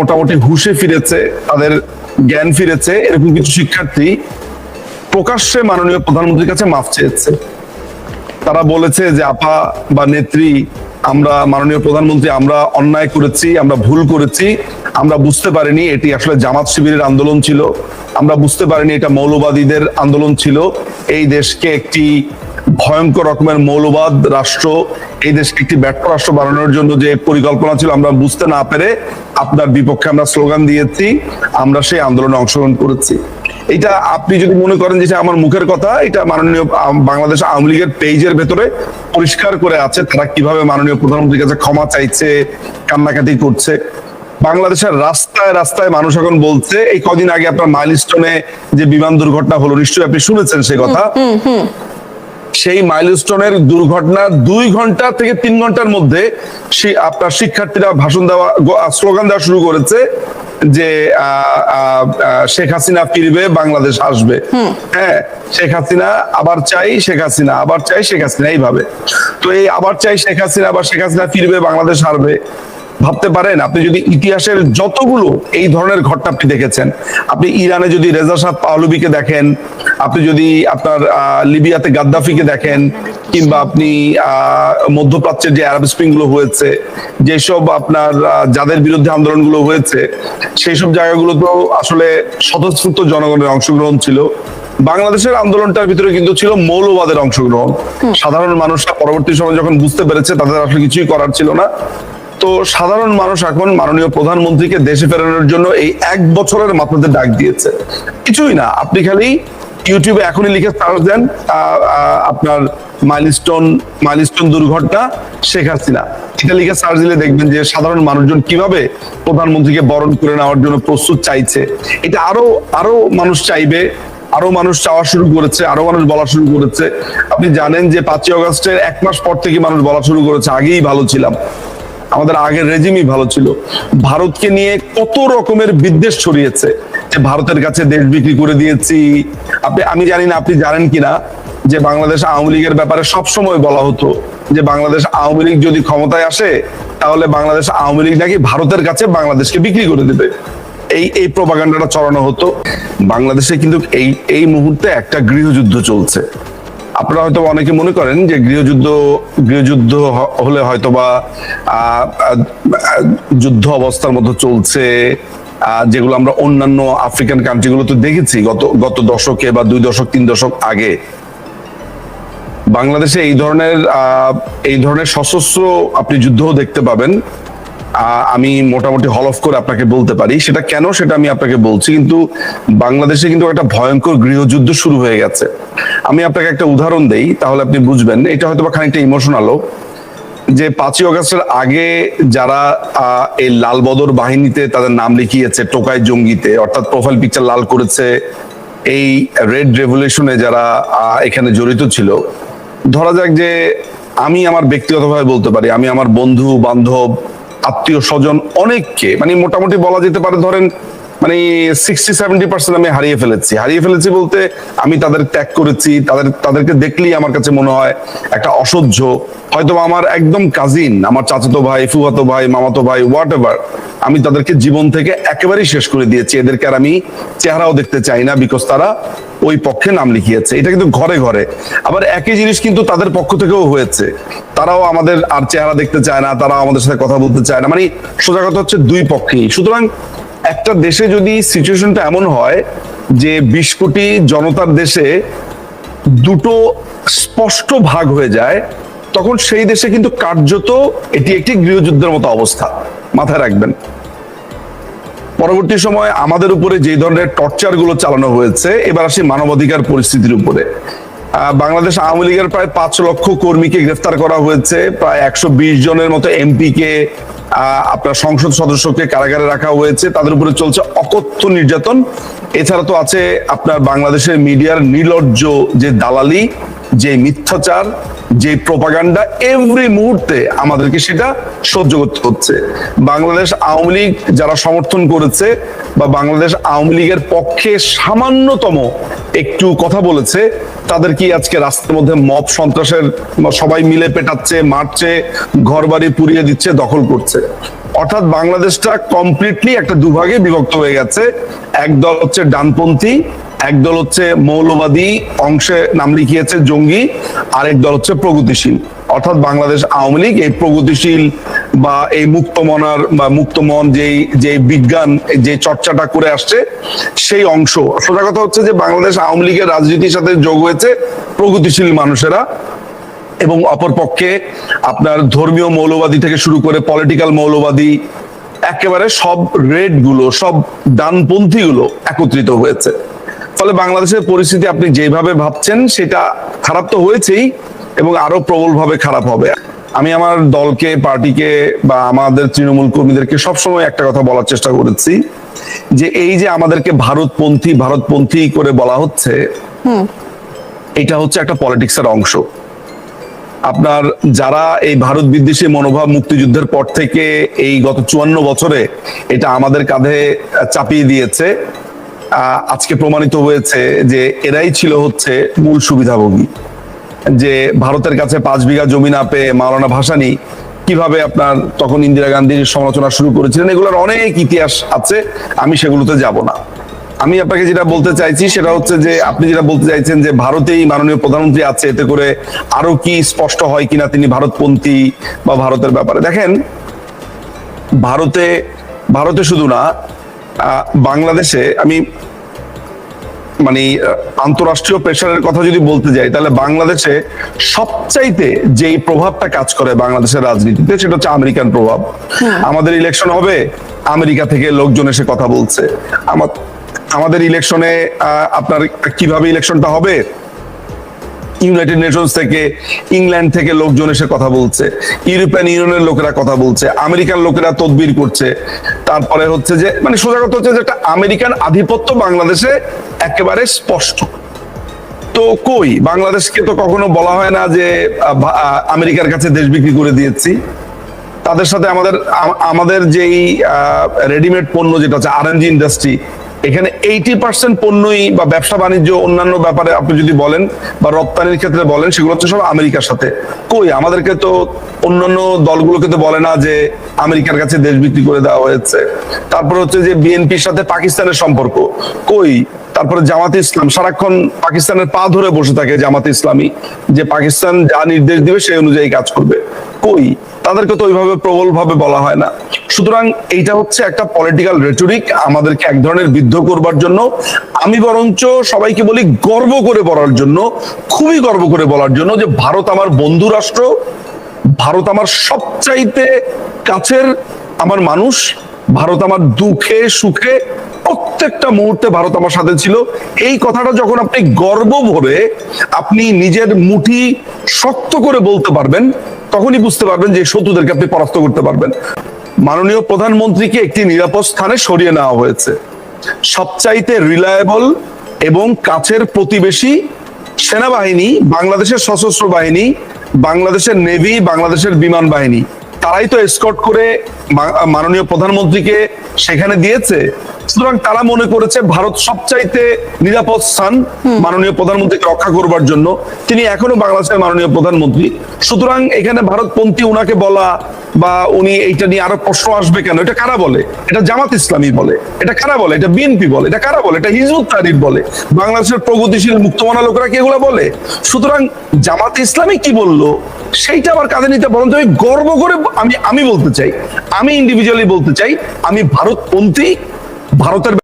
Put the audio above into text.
মোটামুটি হুশে ফিরেছে, তাদের জ্ঞান ফিরেছে, এরকম কিছু শিক্ষার্থী প্রকাশ্যে মাননীয় প্রধানমন্ত্রীর কাছে মাফ চেয়েছে। তারা বলেছে যে, আপা বা নেত্রী, আমরা মাননীয় প্রধানমন্ত্রী, আমরা অন্যায় করেছি, আমরা ভুল করেছি, আমরা বুঝতে পারিনি, এটি আসলে জামাত শিবিরের আন্দোলন ছিল, আমরা বুঝতে পারিনি এটা মৌলবাদীদের আন্দোলন ছিল, এই দেশকে একটি ভয়ঙ্কর রকমের মৌলবাদ রাষ্ট্র, এই দেশকে একটি ব্যর্থ রাষ্ট্র বানানোর জন্য যে পরিকল্পনা ছিল, আমরা বুঝতে না পেরে আপনার বিপক্ষে আমরা স্লোগান দিয়েছি, আমরা সেই আন্দোলনে অংশগ্রহণ করেছি। এটা আপনি যদি মনে করেন যে আমার মুখের কথা, এটা মাননীয় বাংলাদেশ আওয়ামী লীগের পেজের ভেতরে পরিষ্কার করে আছে তারা কীভাবে মাননীয় প্রধানমন্ত্রীর কাছে ক্ষমা চাইছে, কান্নাকাটি করছে। বাংলাদেশের রাস্তায় রাস্তায় মানুষ এখন বলছে, এই কদিন আগে আপনার মাইলস্টোনে যে বিমান দুর্ঘটনা হলো, নিশ্চয়ই আপনি শুনেছেন সে কথা। সেই মাইলস্টোনের দুর্ঘটনা দুই ঘণ্টা থেকে তিন ঘণ্টার মধ্যে আপনার শিক্ষার্থীরা ভাষণ দেওয়া স্লোগান দেওয়া শুরু করেছে যে শেখ হাসিনা ফিরবে বাংলাদেশ আসবে। হ্যাঁ শেখ হাসিনা আবার চাই শেখ হাসিনা আবার চাই শেখ হাসিনা এইভাবে। তো এই আবার চাই শেখ হাসিনা আবার শেখ হাসিনা ফিরবে বাংলাদেশ হারবে। ভাবতে পারেন আপনি যদি ইতিহাসের যতগুলো এই ধরনের ঘটনা আপনি দেখেছেন আপনি ইরানে যদি রেজা শাহ পাহলুবিকে দেখেন আপনি যদি আপনার লিবিয়াতে গাদ্দাফিকে দেখেন কিংবা আপনি মধ্যপ্রাচ্যের যে আরব স্প্রিংগুলো হয়েছে যেসব আপনার যাদের বিরুদ্ধে আন্দোলনগুলো হয়েছে সেই সব জায়গাগুলো তো আসলে স্বতঃস্ফূর্ত জনগণের অংশগ্রহণ ছিল। বাংলাদেশের আন্দোলনটার ভিতরে কিন্তু ছিল মৌলবাদের অংশগ্রহণ। সাধারণ মানুষরা পরবর্তী সময় যখন বুঝতে পেরেছে তাদের আসলে কিছুই করার ছিল না। তো সাধারণ মানুষ এখন মাননীয় প্রধানমন্ত্রীকে দেশে ফেরানোর জন্য এই এক বছরের মাথাতে ডাক দিয়েছে। কিছুই না, আপনি খালি ইউটিউবে এখনই লিখে সার্চ দেন আপনার মাইলস্টোন মাইলস্টোন দুর্ঘটনা, শেখ হাসিনা। এটা লিখে সার্চ দিলে দেখবেন যে সাধারণ মানুষজন কীভাবে প্রধানমন্ত্রীকে বরণ করে নেওয়ার জন্য প্রস্তুত চাইছে। এটা আরও আরও মানুষ চাইবে, আরও মানুষ চাওয়া শুরু করেছে, আরও মানুষ বলা শুরু করেছে। আপনি জানেন যে পাঁচই অগস্টের এক মাস পর থেকে মানুষ বলা শুরু করেছে, আগেই ভালো ছিলাম। আমাদের আগের রেজিমই ভালো ছিল। ভারতকে নিয়ে কত রকমের বিদ্বেষ ছড়িয়েছে যে ভারতের কাছে দেশ বিক্রি করে দিয়েছি। আপনি, আমি জানি না আপনি জানেন কিনা যে বাংলাদেশ আওয়ামী লীগের ব্যাপারে সব সময় বলা হতো যে বাংলাদেশ আওয়ামী লীগ যদি ক্ষমতায় আসে, তাহলে বাংলাদেশ আওয়ামী লীগ নাকি ভারতের কাছে বাংলাদেশকে বিক্রি করে দেবে। এই এই প্রপাগান্ডাটা চড়ানো হতো। বাংলাদেশে কিন্তু এই এই মুহূর্তে একটা গৃহযুদ্ধ চলছে। আপনারা হয়তো অনেকে মনে করেন যে গৃহযুদ্ধ গৃহযুদ্ধ হলে হয়তো বা যুদ্ধ অবস্থার মতো চলছে যেগুলো আমরা অন্যান্য আফ্রিকান কান্ট্রিগুলোতে দেখেছি গত গত দশকে বা দুই দশক, তিন দশক আগে। বাংলাদেশে এই ধরনের এই ধরনের সশস্ত্র আপনি যুদ্ধও দেখতে পাবেন। আমি মোটামুটি হলফ করে আপনাকে বলতে পারি। সেটা কেন সেটা আমি আপনাকে বলছি, কিন্তু বাংলাদেশে কিন্তু একটা ভয়ঙ্কর গৃহযুদ্ধ শুরু হয়ে গেছে। আমি আপনাকে একটা উদাহরণ দেই, তাহলে আপনি বুঝবেন। এটা হয়তো বা খানিকটা ইমোশনালও। যে পাঁচই অগাস্টের আগে যারা এই লাল বদর বাহিনীতে তাদের নাম লিখিয়েছে, টোকাই জঙ্গিতে, অর্থাৎ প্রোফাইল পিকচার লাল করেছে, এই রেড রেভলিউশনে যারা এখানে জড়িত ছিল, ধরা যাক যে আমি আমার ব্যক্তিগতভাবে বলতে পারি, আমি আমার বন্ধু, বান্ধব আত্মীয় স্বজন অনেককে মানে মোটামুটি বলা যেতে পারে ধরেন মানে সিক্সটি সেভেন্টি পার্সেন্ট আমি হারিয়ে ফেলেছি। হারিয়ে ফেলেছি বলতে আমি তাদের ত্যাগ করেছি, তাদের, তাদেরকে দেখলেই আমার কাছে মনে হয় একটা অসহ্য। হয়তো আমার একদম কাজিন আমার চাচাতো ভাই, ফুফাতো ভাই, মামাতো ভাই হোয়াট এভার আমি তাদেরকে জীবন থেকে একেবারেই শেষ করে দিয়েছি। এদেরকে আর আমি চেহারাও দেখতে চাই না বিকজ তারা ওই পক্ষে নাম লিখিয়েছে। এটা কিন্তু ঘরে ঘরে। আবার একই জিনিস কিন্তু তাদের পক্ষ থেকেও হয়েছে। তারাও আমাদের আর চেহারা দেখতে চায় না, তারাও আমাদের সাথে কথা বলতে চায় না। মানে সোজা কথা হচ্ছে দুই পক্ষেই। সুতরাং একটা দেশে যদি সিচুয়েশনটা এমন হয় যে বিশ কোটি জনতার দেশে দুটো স্পষ্ট ভাগ হয়ে যায়, তখন সেই দেশে কিন্তু কার্যত এটি একটি গৃহযুদ্ধের মতো অবস্থা। মাথায় রাখবেন। পরবর্তী সময় আমাদের উপরে যে ধরনের টর্চারগুলো চালানো হয়েছে, এবার আসি মানবাধিকার পরিস্থিতির উপরে। বাংলাদেশ আওয়ামী লীগের প্রায় পাঁচ লক্ষ কর্মীকে গ্রেফতার করা হয়েছে, প্রায় একশো বিশ জনের মতো এমপি কে আপনার সংসদ সদস্যকে কারাগারে রাখা হয়েছে, তাদের উপরে চলছে অকথ্য নির্যাতন। এছাড়া তো আছে আপনার বাংলাদেশের মিডিয়ার নির্লজ্জ যে দালালি যে মিথ্যাচার, যে প্রপাগান্ডা এভরি মুহূর্তে আমাদেরকে সেটা সহ্য করতে হচ্ছে। বাংলাদেশ আওয়ামী লীগ যারা সমর্থন করেছে বা বাংলাদেশ আওয়ামী লীগের পক্ষে সামান্যতম একটু কথা বলেছে, তাদের কি আজকে রাস্তার মধ্যে মব সন্ত্রাসের সবাই মিলে পেটাচ্ছে, মারছে ঘর বাড়ি পুড়িয়ে দিচ্ছে, দখল করছে? অর্থাৎ বাংলাদেশটা কমপ্লিটলি একটা দুভাগে বিভক্ত হয়ে গেছে। একদল হচ্ছে ডানপন্থী একদল হচ্ছে মৌলবাদী অংশে নাম লিখিয়েছে জঙ্গি, আরেক দল হচ্ছে প্রগতিশীল। অর্থাৎ বাংলাদেশ আওয়ামী লীগ এই প্রগতিশীল বা এই মুক্তমনার বা মুক্তমন যেই যে বিজ্ঞান, যে চর্চাটা করে আসছে, সেই অংশ। সোজা কথা হচ্ছে যে বাংলাদেশ আওয়ামী লীগের রাজনীতির সাথে যোগ হয়েছে প্রগতিশীল মানুষেরা এবং অপরপক্ষে আপনার ধর্মীয় মৌলবাদী থেকে শুরু করে পলিটিক্যাল মৌলবাদী, একেবারে সব রেডগুলো, সব ডানপন্থী গুলো একত্রিত হয়েছে। ফলে বাংলাদেশের পরিস্থিতি আপনি যেভাবে ভাবছেন সেটা খারাপ তো হয়েছেই এবং আরও প্রবলভাবে খারাপ হবে। আমি আমার দলকে পার্টিকে বা আমাদের তৃণমূল কর্মীদেরকে সবসময় একটা কথা বলার চেষ্টা করেছি যে এই যে আমাদেরকে ভারতপন্থী ভারতপন্থী করে বলা হচ্ছে এটা হচ্ছে একটা পলিটিক্সের অংশ। আপনার যারা এই ভারত বিদ্বেষী মনোভাব মুক্তিযুদ্ধের পর থেকে এই গত চুয়ান্ন বছরে এটা আমাদের কাঁধে চাপিয়ে দিয়েছে আজকে প্রমাণিত হয়েছে যে এরাই ছিল হচ্ছে মূল সুবিধাভোগী। যে ভারতের কাছে পাঁচ বিঘা জমি না পেয়ে মাওলানা ভাসানি কীভাবে আপনার তখন ইন্দিরা গান্ধীর সমালোচনা শুরু করেছিলেন, এগুলোর অনেক ইতিহাস আছে, আমি সেগুলোতে যাব না। আমি আপনাকে যেটা বলতে চাইছি সেটা হচ্ছে যে, আপনি যেটা বলতে চাইছেন যে ভারতেই মাননীয় প্রধানমন্ত্রী আছে, এতে করে আরও কি স্পষ্ট হয় কিনা তিনি ভারতপন্থী বা ভারতের ব্যাপারে। দেখেন, ভারতে ভারতে শুধু না বাংলাদেশে আমি মানে আন্তরাষ্ট্রীয় প্রেশারের কথা যদি বলতে যাই তাহলে বাংলাদেশে সবচাইতে যে প্রভাবটা কাজ করে বাংলাদেশের রাজনীতিতে সেটা হচ্ছে আমেরিকান প্রভাব। আমাদের ইলেকশন হবে আমেরিকা থেকে লোকজন এসে কথা বলছে। আমা- আমাদের ইলেকশনে আপনার কীভাবে ইলেকশনটা হবে ইউনাইটেড নেশনস থেকে ইংল্যান্ড থেকে লোকজন এসে কথা বলছে। ইউরোপিয়ান ইউনিয়নের লোকেরা কথা বলছে। আমেরিকান লোকেরা তদবির করছে। তারপরে হচ্ছে যে মানে সোজা কথা হচ্ছে যে একটা আমেরিকান আধিপত্য বাংলাদেশে একেবারে স্পষ্ট। তো কই? বাংলাদেশকে তো কখনো বলা হয় না যে আমেরিকার কাছে দেশ বিক্রি করে দিয়েছি। তাদের সাথে আমাদের, আম- আমাদের যেই রেডিমেড পণ্য যেটা হচ্ছে আর ইন্ডাস্ট্রি এখানে এইটি পার্সেন্ট পণ্যই বা ব্যবসা বাণিজ্য অন্যান্য ব্যাপারে আপনি যদি বলেন বা রপ্তানির ক্ষেত্রে বলেন, সেগুলো হচ্ছে সব আমেরিকার সাথে। কই? আমাদেরকে তো অন্যান্য দলগুলোকে তো বলে না যে আমেরিকার কাছে দেশ বিক্রি করে দেওয়া হয়েছে। তারপর হচ্ছে যে বিএনপির সাথে পাকিস্তানের সম্পর্ক। কই? তারপরে জামাতে ইসলাম, সারাক্ষণ পাকিস্তানের পা ধরে বসে থাকে জামাতে ইসলামী, যে পাকিস্তান যা নির্দেশ দিবে সেই অনুযায়ী কাজ করবে। কই? তাদেরকে তো ওইভাবে প্রবল ভাবে বলা হয় না। সুতরাং এইটা হচ্ছে একটা পলিটিক্যাল রেটরিক আমাদেরকে এক ধরনের বিদ্ধ করবার জন্য। আমি বরঞ্চ সবাইকে বলি, গর্ব করে বলার জন্য, খুবই গর্ব করে বলার জন্য যে ভারত আমার বন্ধু রাষ্ট্র, ভারত আমার সবচাইতে কাছের আমার মানুষ, ভারত আমার দুঃখে, সুখে প্রত্যেকটা মুহূর্তে ভারত আমার সাথে ছিল। এই কথাটা যখন আপনি গর্ব ভরে আপনি নিজের মুঠি শক্ত করে বলতে পারবেন, তখনই বুঝতে পারবেন যে শত্রুদেরকে আপনি পরাস্ত করতে পারবেন। মাননীয় প্রধানমন্ত্রীকে একটি নিরাপদ স্থানে সরিয়ে নেওয়া হয়েছে। সবচাইতে রিলায়েবল এবং কাছের প্রতিবেশী সেনাবাহিনী, বাংলাদেশের সশস্ত্র বাহিনী, বাংলাদেশের নেভি বাংলাদেশের বিমান বাহিনী। তারাই তো এসকর্ট করে মাননীয় প্রধানমন্ত্রীকে সেখানে দিয়েছে। সুতরাং তারা মনে করেছে ভারত সবচাইতে নিরাপদ স্থান মাননীয় প্রধানমন্ত্রীকে রক্ষা করবার জন্য। তিনি এখনও বাংলাদেশের মাননীয় প্রধানমন্ত্রী। সুতরাং এখানে ভারতপন্থী উনাকে বলা বা উনি এইটা নিয়ে আরও প্রশ্ন আসবে কেন এটা কারা বলে? এটা জামাত ইসলামী বলে। এটা কারা বলে? এটা বিএনপি বলে। এটা কারা বলে? এটা হিজবুত তারিফ বলে। বাংলাদেশের প্রগতিশীল মুক্তমানা লোকেরা কি এগুলো বলে? সুতরাং জামাত ইসলামী কি বলল? সেইটা আমার কাঁধে নিতে বরং আমি গর্ব করে আমি আমি বলতে চাই, আমি ইন্ডিভিজুয়ালি বলতে চাই, আমি ভারতপন্থী, ভারতের